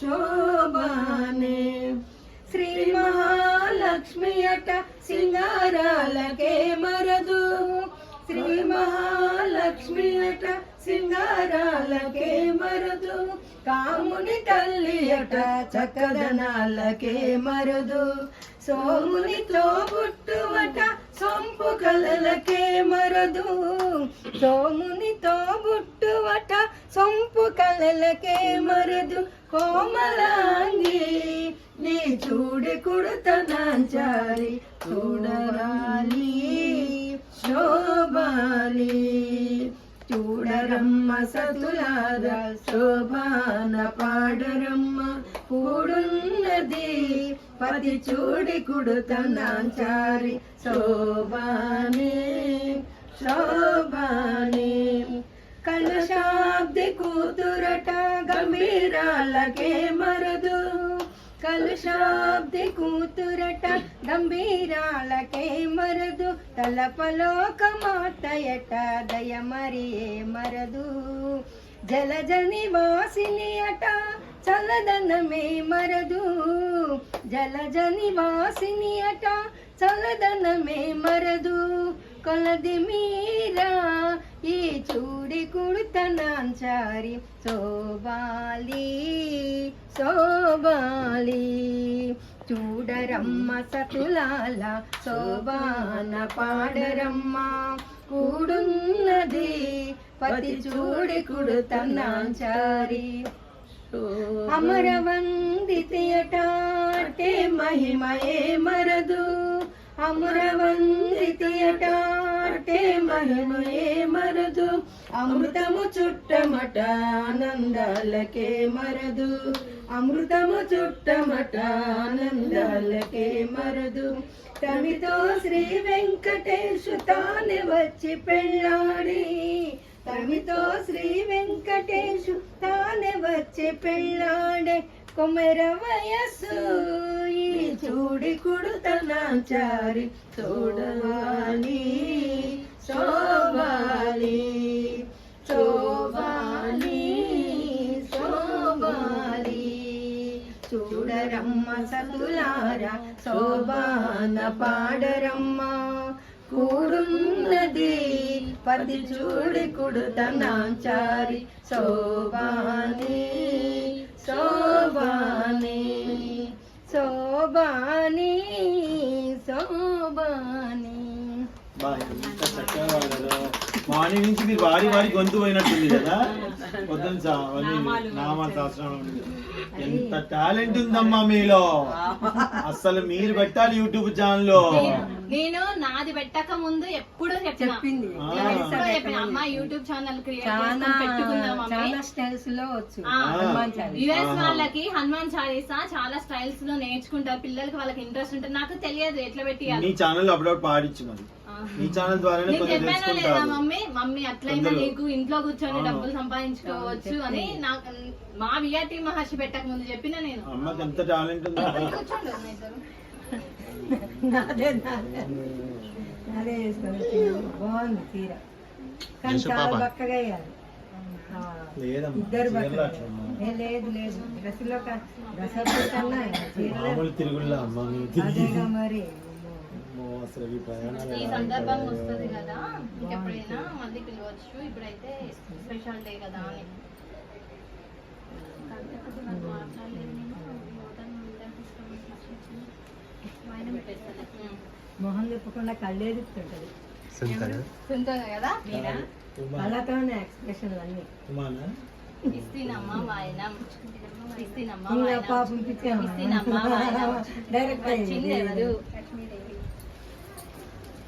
శోభానే. శ్రీ మహాలక్ష్మి అట సింగారాలకే మరదు. శ్రీ మహాలక్ష్మి అట సింగారాలకే మరదు. కాముని తల్లి అట చక్కదనాలకే మరదు. సోమునితో పుట్టువట సొంపు కలలకే మరదు. సోమునితో పుట్టువట సొంపు కలలకే మరదు. కోమలాంగి నీ చూడి కుడుతనాంచారి చూడరాలి శోభాలి చూడరమ్మ సతులార శోభాన పాడరమ్మ కూడున్నది పది చూడి కుడుతనాంచారి శోభానే శోభానే. కలశాబ్ది కూతురట గంభీరాలకే మరదు. కలుషాబ్ది కూతురట గంభీరాలకే మరదు. తలపలోక మాతయట దయమరియే మరదు. జలజని వాసిని అట చల్లదనమే మరదు. జలజని వాసిని అట చల్లదనమే మరదు. కొలది మీరా ఈ చూడి కుడుతనాంచారి సోబాలి సోబాలి చూడరమ్మ సతులాల శోభాన పాడరమ్మ. కూడున్నది పతి చూడి కుడుతనాంచారి అమరవంది తియటాటే మహిమ ఏ మరదు. అమరవందితయటాటే మహిమయే మరదు. అమృతము చుట్టమట ఆనందాలకే మరదు. అమృతము చుట్టమట ఆనందాలకే మరదు. తమితో శ్రీ వెంకటేశు తానే వచ్చి పెళ్ళాడి. తమితో శ్రీ వెంకటేశు తానే వచ్చి పెళ్ళాడే. కొమెర వయస్సు ఈ చూడి కుడుతనాచారి చూడవాలి శోభాలి శోభాలి శోభాలి చూడరమ్మ సతులారా శోభాన పాడరమ్మ. కూడున్నది పది చూడి కుడుతనాచారి శోభాలి Vale, está. మార్నింగ్ నుంచి మీరు వారి వారి గొంతు పోయినట్టుంది కదా? నామాలు శాస్త్రం ఎంత టాలెంట్ ఉందమ్మా మీలో. అసలు మీరు పెట్టాలి యూట్యూబ్ ఛానల్లో నేను నాది పెట్టక ముందు ఎప్పుడూ చెప్పింది. అమ్మ యూట్యూబ్ ఛానల్ క్రియేట్ చాలా పెట్టుకుందాం చాలా స్టైల్స్లో వచ్చు. ఆ. హనుమాన్ చాలీసా. యుఎస్. వాళ్ళకి హనుమాన్ చాలీసా చాలా స్టైల్స్లో నేర్చుకుంటారు. పిల్లలకి వాళ్ళకి ఇంట్రెస్ట్ ఉంటుంది. నాకు తెలియదు ఎట్లా నీ పెట్టియాలి ఛానల్ అప్పుడప్పుడు పాడించు మరి. నీ ఛానల్ తెలుసుకుంటారు. మమ్మీ? మమ్మీ అట్లయినా. నీకు ఇంట్లో కూర్చొని. డబ్బులు సంపాదించుకోవచ్చు అని నాకు మా విఆర్టీ మహర్షి పెట్టక ముందు చెప్పిన నేను. అమ్మకి ఎంత టాలెంట్ ఉందో. కూర్చోండి. నాదే నాదే. బాగుంది కానీ చాలా బక్కగా వేయాలి. లేదు లేదు. డ్రెస్ కన్నా మరి. ఈ ప్రయాణాలు ఈ సందర్భం. వస్తుంది కదా ఇంకెప్పుడైనా మళ్ళీ పిలవచ్చు. ఇప్పుడైతే స్పెషల్ డే కదా అని. మొహం తిప్పకుండా కళ్ళే తిప్పుతుంటది. ఉంటుంది కదా? ఎక్స్ప్రెషన్ అన్ని? ఇస్తీనమ్మా ఇస్తీనమ్మా ఇస్తీనమ్మా డైరెక్ట్ వచ్చింది ఎవరు?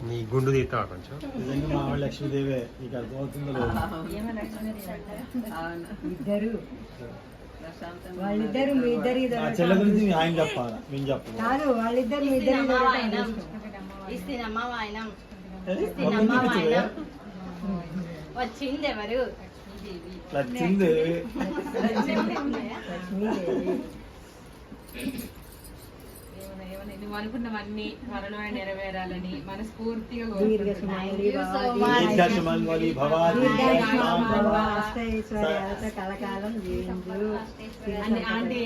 నీ గుండు తీస్తావా కొంచెం. నిజంగా మా ఆవిడ లక్ష్మీదేవే నీకు అర్థమవుతుందో ఇద్దరు. వాళ్ళిద్దరు మీ ఇద్దరి ఆ చెల్లె గురించి ఆయన చెప్పాలా? మేము చెప్పాలి? కాదు వాళ్ళిద్దరు మీ ఇద్దరి వచ్చింది ఎవరు లక్ష్మీదేవి. ఏమన్నా ఏమన్నా నువ్వు అనుకున్నవన్నీ త్వరలో నెరవేరాలని మనస్ఫూర్తిగా అంటే.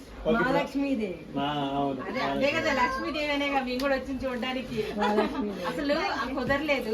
మహాలక్ష్మీదేవి. అదే కదా లక్ష్మీదేవి అనేగా మేము కూడా వచ్చి చూడడానికి. అసలు కుదరలేదు.